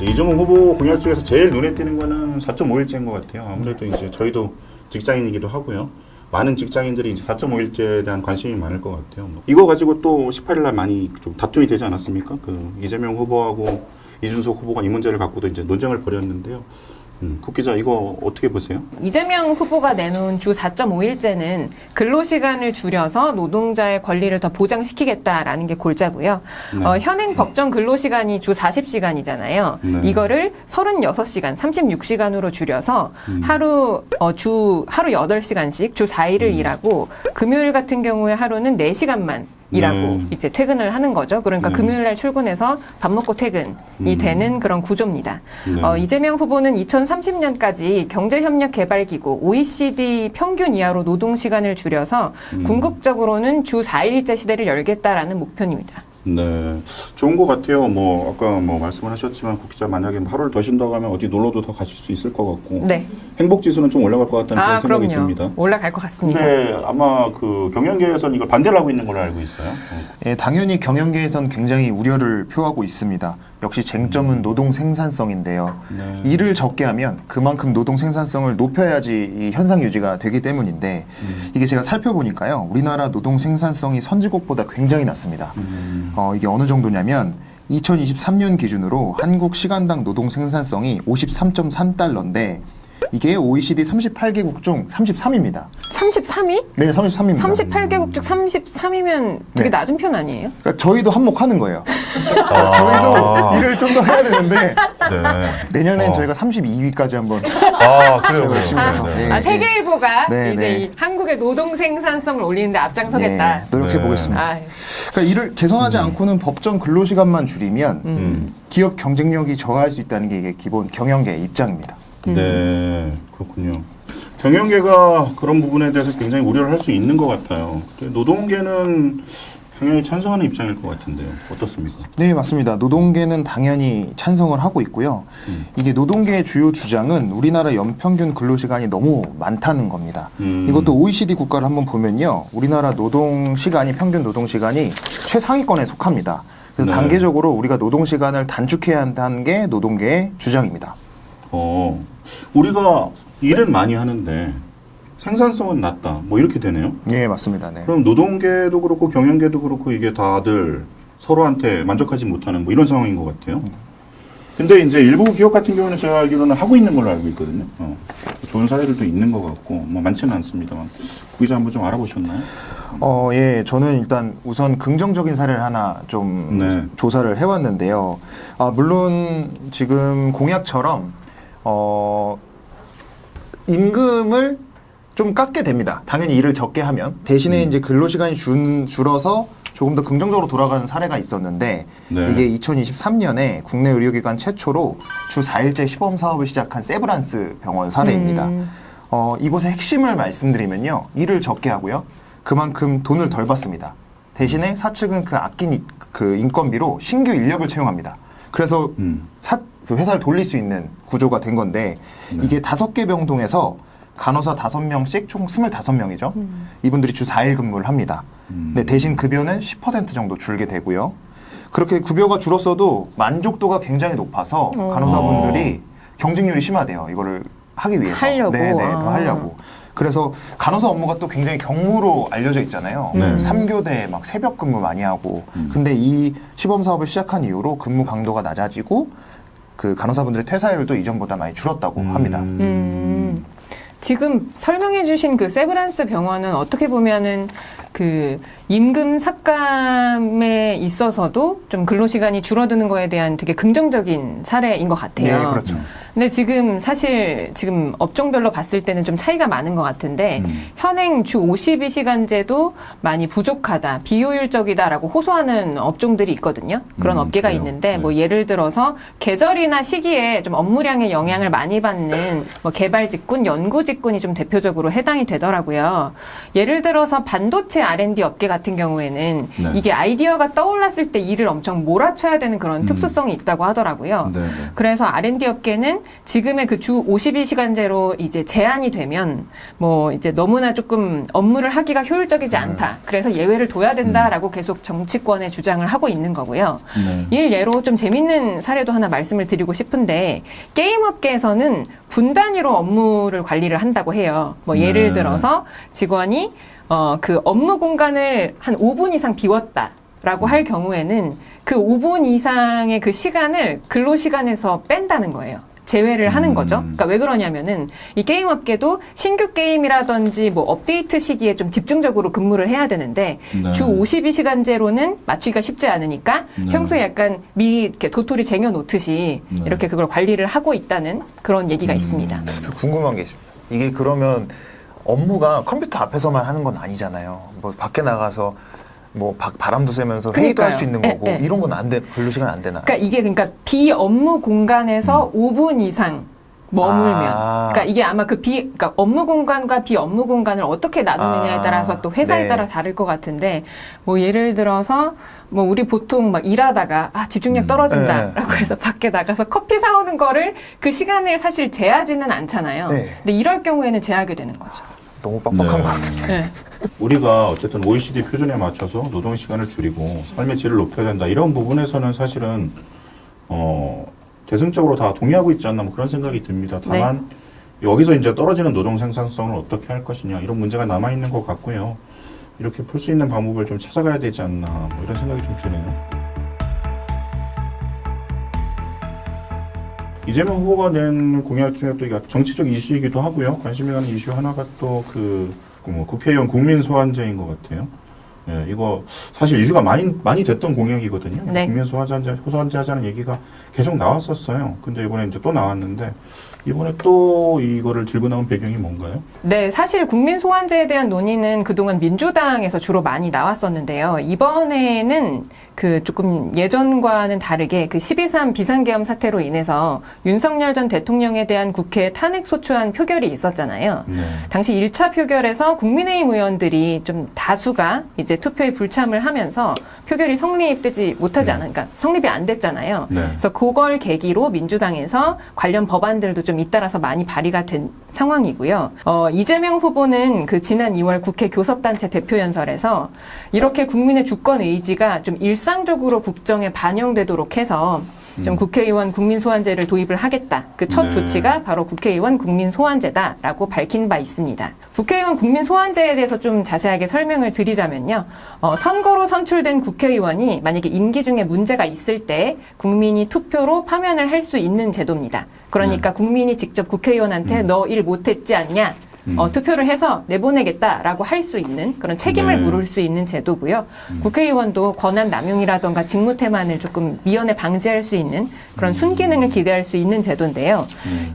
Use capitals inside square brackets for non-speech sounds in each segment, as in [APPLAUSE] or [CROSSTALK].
이제 이종호 후보 공약 중에서 제일 눈에 띄는 거는 4.5일제인 것 같아요. 아무래도 이제 저희도 직장인이기도 하고요. 많은 직장인들이 이제 4.5일제에 대한 관심이 많을 것 같아요. 뭐 이거 가지고 또 18일 날 많이 좀 답정이 되지 않았습니까? 그 이재명 후보하고 이준석 후보가 이 문제를 갖고도 이제 논쟁을 벌였는데요. 음, 국 기자 이거 어떻게 보세요? 이재명 후보가 내놓은 주 4.5일제는 근로시간을 줄여서 노동자의 권리를 더 보장시키겠다라는 게 골자고요. 네. 어, 현행 법정 근로시간이 주 40시간이잖아요. 네. 이거를 36시간, 36시간으로 줄여서 음. 하루 어, 주 하루 8시간씩 주 4일을 음. 일하고 금요일 같은 경우에 하루는 4시간만 일하고 네. 이제 퇴근을 하는 거죠. 그러니까 네. 금요일 날 출근해서 밥 먹고 퇴근이 음. 되는 그런 구조입니다. 네. 어, 이재명 후보는 2030년까지 경제협력개발기구 OECD 평균 이하로 노동 시간을 줄여서 음. 궁극적으로는 주 4일제 시대를 열겠다라는 목표입니다. 네, 좋은 것 같아요. 뭐 아까 뭐 말씀을 하셨지만 국 기자 만약에 뭐 하루를 더 쉰다고 하면 어디 놀러도 더 가실 수 있을 것 같고 네. 행복 지수는 좀 올라갈 것 같다는 아, 그런 생각이 그럼요. 듭니다. 올라갈 것 같습니다. 근데 아마 그 경영계에서는 이걸 반대를 하고 있는 걸로 알고 있어요. 어. 예, 당연히 경영계에선 굉장히 우려를 표하고 있습니다. 역시 쟁점은 노동 생산성인데요. 네. 일을 적게 하면 그만큼 노동 생산성을 높여야지 이 현상 유지가 되기 때문인데 음. 이게 제가 살펴보니까요. 우리나라 노동 생산성이 선진국보다 굉장히 낮습니다. 음. 어, 이게 어느 정도냐면 2023년 기준으로 한국 시간당 노동 생산성이 53.3달러인데 이게 OECD 38개국 중 33입니다. 33위? 네, 33입니다. 38개국 중 33이면 되게 네. 낮은 편 아니에요? 그러니까 저희도 한몫하는 거예요. [LAUGHS] 아. 저희도 일을 좀 더 해야 되는데 네. 내년엔 어. 저희가 32위까지 한번 아 그래요. [LAUGHS] 열심히 해서. 네, 네. 네. 아, 세계일보가 네, 이제 네. 이 한국의 노동 생산성을 올리는데 앞장서겠다. 네, 노력해 네. 보겠습니다. 아, 그러니까 이를 개선하지 않고는 법정 근로시간만 줄이면 음. 기업 경쟁력이 저하할 수 있다는 게 이게 기본 경영계의 입장입니다. 네, 그렇군요. 경영계가 그런 부분에 대해서 굉장히 우려를 할 수 있는 것 같아요. 노동계는 당연히 찬성하는 입장일 것 같은데요. 어떻습니까? 네, 맞습니다. 노동계는 당연히 찬성을 하고 있고요. 음. 이게 노동계의 주요 주장은 우리나라 연평균 근로시간이 너무 많다는 겁니다. 음. 이것도 OECD 국가를 한번 보면요. 우리나라 노동시간이, 평균 노동시간이 최상위권에 속합니다. 그래서 네. 단계적으로 우리가 노동시간을 단축해야 한다는 게 노동계의 주장입니다. 어, 우리가 일은 많이 하는데 생산성은 낮다. 뭐 이렇게 되네요. 예, 맞습니다. 네. 그럼 노동계도 그렇고 경영계도 그렇고 이게 다들 서로한테 만족하지 못하는 뭐 이런 상황인 것 같아요. 근데 이제 일부 기업 같은 경우는 제가 알기로는 하고 있는 걸로 알고 있거든요. 어, 좋은 사례들도 있는 것 같고 뭐 많지는 않습니다만 구기자 한번 좀 알아보셨나요? 어, 예, 저는 일단 우선 긍정적인 사례를 하나 좀 네. 조사를 해왔는데요. 아, 물론 지금 공약처럼, 어, 임금을 좀 깎게 됩니다. 당연히 일을 적게 하면. 대신에 이제 근로 시간이 준, 줄어서 조금 더 긍정적으로 돌아가는 사례가 있었는데 네. 이게 2023년에 국내 의료기관 최초로 주 4일제 시범 사업을 시작한 세브란스 병원 사례입니다. 음. 어, 이곳의 핵심을 말씀드리면요. 일을 적게 하고요. 그만큼 돈을 덜 받습니다. 대신에 사측은 그 아낀 이- 그 인건비로 신규 인력을 채용합니다. 그래서 음. 사, 그 회사를 돌릴 수 있는 구조가 된 건데 네. 이게 다섯 개 병동에서 간호사 다섯 명씩 총 스물다섯 명이죠. 이분들이 주 4일 근무를 합니다. 음. 근데 대신 급여는 10% 정도 줄게 되고요. 그렇게 급여가 줄었어도 만족도가 굉장히 높아서 어. 간호사분들이 경쟁률이 심하대요. 이거를 하기 위해서. 하려고? 네, 네, 더 아. 하려고. 그래서 간호사 업무가 또 굉장히 경무로 알려져 있잖아요. 네. 삼교대 막 새벽 근무 많이 하고. 음. 근데 이 시범 사업을 시작한 이후로 근무 강도가 낮아지고 그 간호사분들의 퇴사율도 이전보다 많이 줄었다고 합니다. 음. 지금 설명해 주신 그 세브란스 병원은 어떻게 보면은 그 임금 삭감에 있어서도 좀 근로시간이 줄어드는 거에 대한 되게 긍정적인 사례인 것 같아요. 네, 그렇죠. 근데 지금 사실 지금 업종별로 봤을 때는 좀 차이가 많은 것 같은데 음. 현행 주 52시간제도 많이 부족하다, 비효율적이다라고 호소하는 업종들이 있거든요. 그런 음, 업계가 그래요? 있는데 네. 뭐 예를 들어서 계절이나 시기에 좀 업무량의 영향을 많이 받는 뭐 개발 직군, 연구 직군이 좀 대표적으로 해당이 되더라고요. 예를 들어서 반도체 R&D 업계 같은 경우에는 네. 이게 아이디어가 떠올랐을 때 일을 엄청 몰아쳐야 되는 그런 음. 특수성이 있다고 하더라고요. 네, 네. 그래서 R&D 업계는 지금의 그 주 52시간제로 이제 제한이 되면 뭐 이제 너무나 조금 업무를 하기가 효율적이지 않다. 그래서 예외를 둬야 된다라고 계속 정치권에 주장을 하고 있는 거고요. 네. 일 예로 좀 재밌는 사례도 하나 말씀을 드리고 싶은데 게임 업계에서는 분 단위로 업무를 관리를 한다고 해요. 뭐 예를 네. 들어서 직원이 어 그 업무 공간을 한 5분 이상 비웠다 라고 할 경우에는 그 5분 이상의 그 시간을 근로 시간에서 뺀다는 거예요. 제외를 하는 음. 거죠. 그러니까 왜 그러냐면은 이 게임 업계도 신규 게임이라든지 뭐 업데이트 시기에 좀 집중적으로 근무를 해야 되는데 네. 주 52시간제로는 맞추기가 쉽지 않으니까 네. 평소에 약간 미리 이렇게 도토리 쟁여 놓듯이 네. 이렇게 그걸 관리를 하고 있다는 그런 얘기가 음. 있습니다. 저 궁금한 게 있습니다. 이게 그러면 업무가 컴퓨터 앞에서만 하는 건 아니잖아요. 뭐 밖에 나가서 뭐 바, 바람도 쐬면서 회의도 할 수 있는. 거고 예, 예. 이런 건 안 돼. 근로 시간 안 되나? 그러니까 이게 그러니까 비업무 공간에서 5분 이상 머물면 음. 아. 그러니까 이게 아마 그 비 그러니까 업무 공간과 비업무 공간을 어떻게 나누느냐에 아. 따라서 또 회사에 네. 따라 다를 것 같은데 뭐 예를 들어서 뭐 우리 보통 막 일하다가 아 집중력 음. 떨어진다라고 해서 밖에 나가서 커피 사오는 거를 그 시간을 사실 제하지는 않잖아요. 네. 근데 이럴 경우에는 제하게 되는 거죠. 너무 빡빡한 네. 것 같은데. 네. 우리가 어쨌든 OECD 표준에 맞춰서 노동 시간을 줄이고 삶의 질을 높여야 된다 이런 부분에서는 사실은 어 대승적으로 다 동의하고 있지 않나 뭐 그런 생각이 듭니다. 다만 여기서 이제 떨어지는 노동 생산성을 어떻게 할 것이냐 이런 문제가 남아 있는 것 같고요. 이렇게 풀 수 있는 방법을 좀 찾아가야 되지 않나 뭐 이런 생각이 좀 드네요. 이재명 후보가 낸 공약 중에 또 정치적 이슈이기도 하고요. 관심이 가는 이슈 하나가 또그 뭐 국회의원 국민 소환제인 것 같아요. 예, 이거 사실 이슈가 많이 많이 됐던 공약이거든요. 네. 국민 소환제 소환제 하자는 얘기가 계속 나왔었어요. 근데 이번에 이제 또 나왔는데 이번에 또 이거를 들고 나온 배경이 뭔가요? 네, 사실 국민 소환제에 대한 논의는 그동안 민주당에서 주로 많이 나왔었는데요. 이번에는 그 조금 예전과는 다르게 그 12.3 비상계엄 사태로 인해서 윤석열 전 대통령에 대한 국회 탄핵 소추안 표결이 있었잖아요. 네. 당시 1차 표결에서 국민의힘 의원들이 좀 다수가 이제 투표에 불참을 하면서 표결이 성립되지 못하지 않으니까 그러니까 성립이 안 됐잖아요. 네. 그래서 그걸 계기로 민주당에서 관련 법안들도 좀 잇따라서 많이 발의가 된 상황이고요. 어, 이재명 후보는 그 지난 2월 국회 교섭단체 대표연설에서 이렇게 국민의 주권 의지가 좀 일상적으로 국정에 반영되도록 해서 좀 국회의원 국민 소환제를 도입을 하겠다. 그첫 네. 조치가 바로 국회의원 국민 소환제다라고 밝힌 바 있습니다. 국회의원 국민 소환제에 대해서 좀 자세하게 설명을 드리자면요. 어, 선거로 선출된 국회의원이 만약에 임기 중에 문제가 있을 때 국민이 투표로 파면을 할 수 있는 제도입니다. 그러니까 국민이 직접 국회의원한테 너 일 못했지 않냐? 어, 투표를 해서 내보내겠다라고 할 수 있는 그런 책임을 네. 물을 수 있는 제도고요. 국회의원도 권한 남용이라던가 직무 태만을 조금 미연에 방지할 수 있는 그런 순기능을 기대할 수 있는 제도인데요.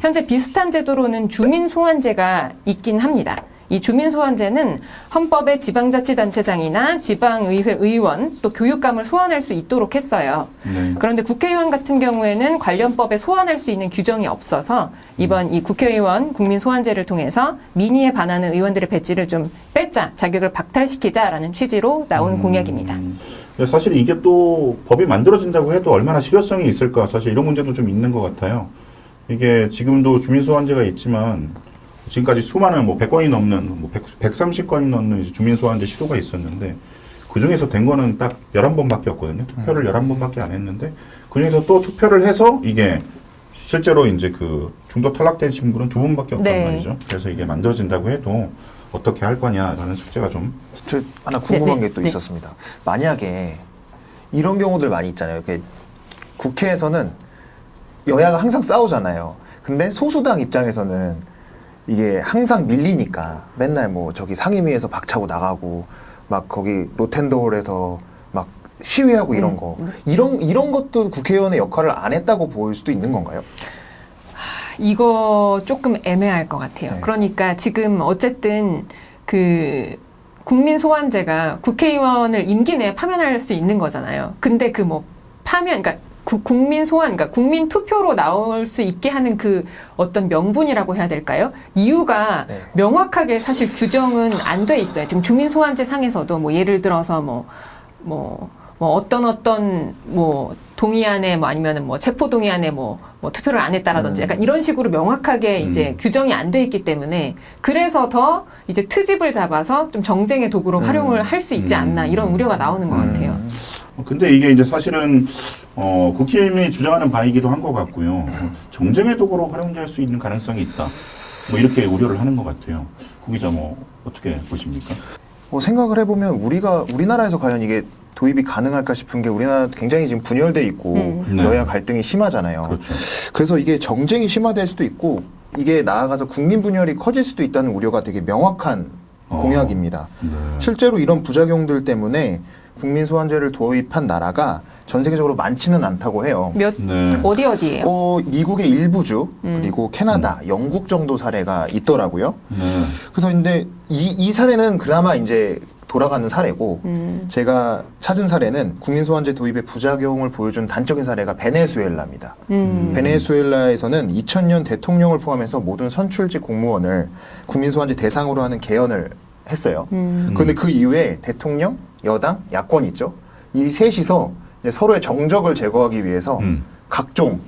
현재 비슷한 제도로는 주민 소환제가 있긴 합니다. 이 주민소환제는 헌법에 지방자치단체장이나 지방의회 의원 또 교육감을 소환할 수 있도록 했어요. 네. 그런데 국회의원 같은 경우에는 관련법에 소환할 수 있는 규정이 없어서 이번 이 국회의원 국민 소환제를 통해서 민의에 반하는 의원들의 배지를 좀 뺐자 자격을 박탈시키자라는 취지로 나온 공약입니다. 근데 사실 이게 또 법이 만들어진다고 해도 얼마나 실효성이 있을까 사실 이런 문제도 좀 있는 것 같아요. 이게 지금도 주민소환제가 있지만 지금까지 수많은 뭐 100건이 넘는 뭐 100, 130건이 넘는 이제 주민 소환제 시도가 있었는데 그 중에서 된 거는 딱 11번밖에 없거든요. 투표를 11번밖에 안 했는데 그 중에서 또 투표를 해서 이게 실제로 이제 그 중도 탈락되신 분은 두 분밖에 없단 네. 말이죠. 그래서 이게 만들어진다고 해도 어떻게 할 거냐라는 숙제가 좀 저 하나 궁금한 네, 네, 게또 네. 있었습니다. 만약에 이런 경우들 많이 있잖아요. 이렇게 국회에서는 여야가 항상 싸우잖아요. 근데 소수당 입장에서는 이게 항상 밀리니까 맨날 뭐 저기 상임위에서 박차고 나가고 막 거기 로텐도홀에서 막 시위하고 이런 음, 거 이런 이런 것도 국회의원의 역할을 안 했다고 보일 수도 있는 건가요? 이거 조금 애매할 것 같아요. 네. 그러니까 지금 어쨌든 그 국민 소환제가 국회의원을 임기 내에 파면할 수 있는 거잖아요. 근데 그 뭐 파면, 그러니까 구- 국민 소환, 그러니까 국민 투표로 나올 수 있게 하는 그 어떤 명분이라고 해야 될까요? 이유가 네. 명확하게 사실 규정은 안 돼 있어요. 지금 주민 소환제 상에서도 뭐 예를 들어서 뭐, 뭐, 뭐 어떤 어떤 뭐 동의안에 뭐 아니면은 뭐 체포 동의안에 뭐, 뭐 투표를 안 했다라든지 약간 이런 식으로 명확하게 이제 음. 규정이 안 돼 있기 때문에 그래서 더 이제 트집을 잡아서 좀 정쟁의 도구로 음. 활용을 할 수 있지 않나 이런 우려가 나오는 것 같아요. 근데 이게 이제 사실은 어, 국힘이 주장하는 바이기도 한 것 같고요. 어, 정쟁의 도구로 활용될 수 있는 가능성이 있다. 뭐 이렇게 우려를 하는 것 같아요. 구 기자 뭐 어떻게 보십니까? 뭐 생각을 해보면 우리가 우리나라에서 과연 이게 도입이 가능할까 싶은 게 우리나라 굉장히 지금 분열돼 있고 음. 네. 여야 갈등이 심하잖아요. 그렇죠. 그래서 이게 정쟁이 심화될 수도 있고 이게 나아가서 국민 분열이 커질 수도 있다는 우려가 되게 명확한 어. 공약입니다. 네. 실제로 이런 부작용들 때문에 국민 소환제를 도입한 나라가 전 세계적으로 많지는 않다고 해요. 몇 네. 어디 어디예요? 어, 미국의 일부주 음. 그리고 캐나다, 영국 정도 사례가 있더라고요. 네. 그래서 근데 이, 이 사례는 그나마 이제 돌아가는 사례고 음. 제가 찾은 사례는 국민 소환제 도입의 부작용을 보여준 단적인 사례가 베네수엘라입니다. 음. 베네수엘라에서는 2000년 대통령을 포함해서 모든 선출직 공무원을 국민 소환제 대상으로 하는 개헌을 했어요. 음. 그런데 그 이후에 대통령, 여당, 야권 있죠. 이 셋이서 이제 서로의 정적을 제거하기 위해서 음. 각종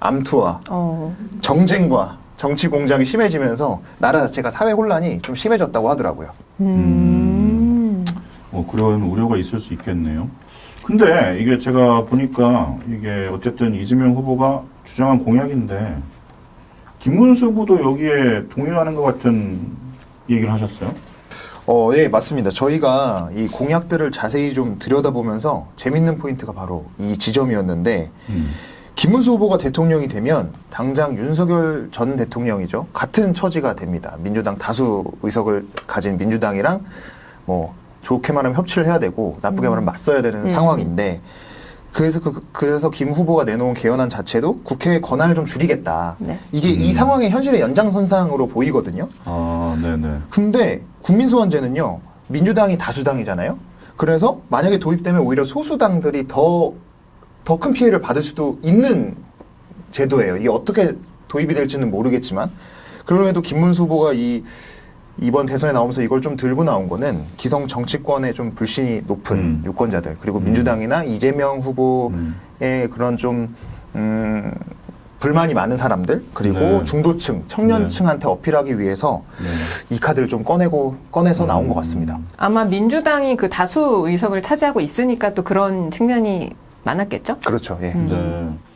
암투와 어. 정쟁과 정치 공작이 심해지면서 나라 자체가 사회 혼란이 좀 심해졌다고 하더라고요. 음. 뭐 그런 우려가 있을 수 있겠네요. 근데 이게 제가 보니까 이게 어쨌든 이재명 후보가 주장한 공약인데 김문수 후보도 여기에 동의하는 것 같은 얘기를 하셨어요. 어, 예, 맞습니다. 저희가 이 공약들을 자세히 좀 들여다보면서 재밌는 포인트가 바로 이 지점이었는데 음. 김문수 후보가 대통령이 되면 당장 윤석열 전 대통령이죠. 같은 처지가 됩니다. 민주당 다수 의석을 가진 민주당이랑 뭐 좋게 말하면 협치를 해야 되고 나쁘게 말하면 맞서야 되는 음. 상황인데 그래서 그, 그래서 김 후보가 내놓은 개헌안 자체도 국회의 권한을 좀 줄이겠다. 네. 이게 이 음. 상황의 현실의 연장선상으로 보이거든요. 아, 네네. 근데 국민소환제는요 민주당이 다수당이잖아요. 그래서 만약에 도입되면 오히려 소수당들이 더 더 큰 피해를 받을 수도 있는 제도예요. 이게 어떻게 도입이 될지는 모르겠지만 그럼에도 김문수 후보가 이 이번 대선에 나오면서 이걸 좀 들고 나온 거는 기성 정치권의 좀 불신이 높은 음. 유권자들 그리고 음. 민주당이나 이재명 후보의 음. 그런 좀 음, 불만이 많은 사람들 그리고 네. 중도층 청년층한테 어필하기 위해서 네. 이 카드를 좀 꺼내고 꺼내서 나온 음. 것 같습니다. 아마 민주당이 그 다수 의석을 차지하고 있으니까 또 그런 측면이 많았겠죠? 그렇죠. 예. 음. 네.